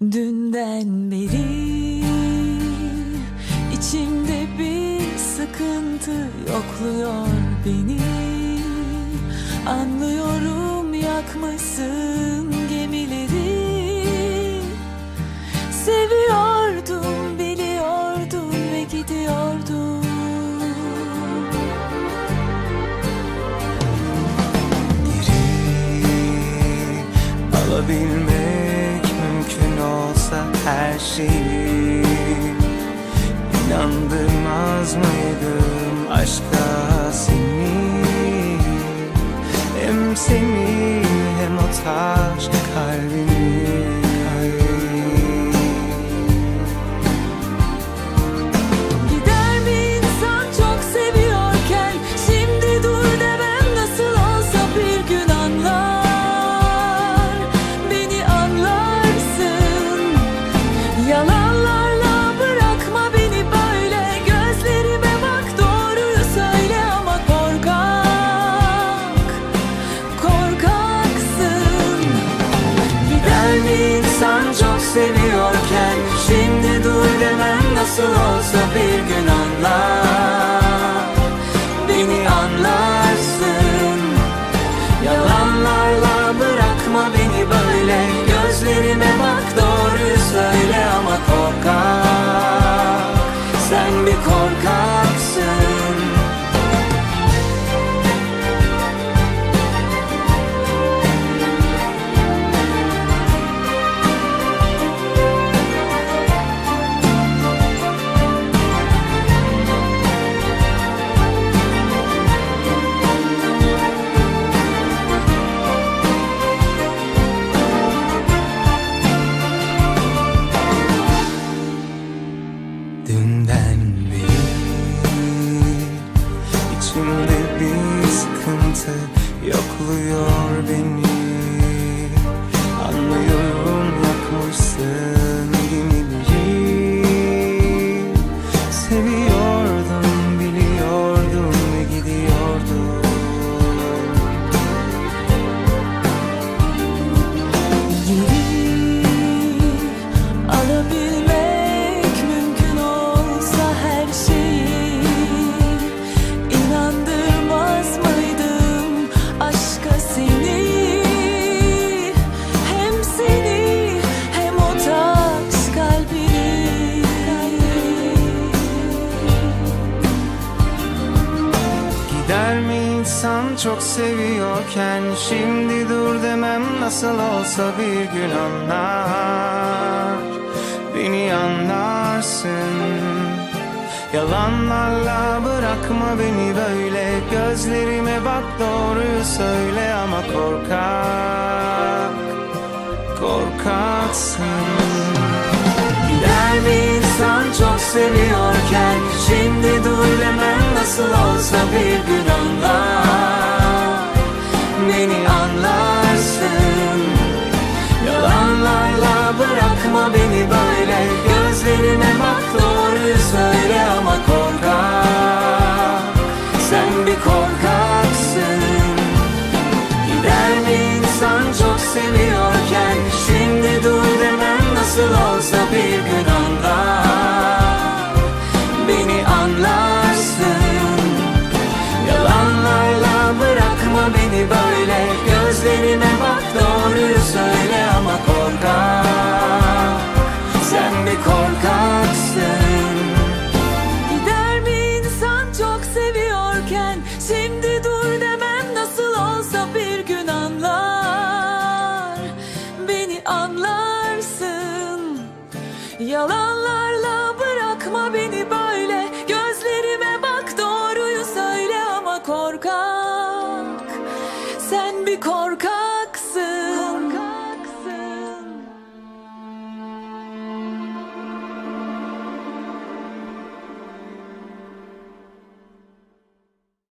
Dünden beri içimde bir sıkıntı yokluyor beni. Anlıyorum yakmışsın gemileri. Seviyordum biliyordum ve gidiyordum. Geri alabilmek mümkün olsa her şeyi. İnandırmaz mıydım aşka seni? Hem seni hem o taş olsa yokluyor beni. Anlıyorum yakmışsın gemileri Seviyordum insan çok seviyorken Şimdi dur demem nasıl olsa bir gün anlar. Beni anlarsın. Yalanlarla bırakma beni böyle. Gözlerime bak doğruyu söyle ama korkak Korkaksın. Gider mi insan çok seviyorken Beni böyle Gözlerime bak doğruyu söyle ama korkak. Sen bir korkaksın. Gider mi insan çok seviyorken Şimdi dur demem nasıl olsa bir gün anlar Beni anlarsın. Yalanlarla bırakma beni bak. por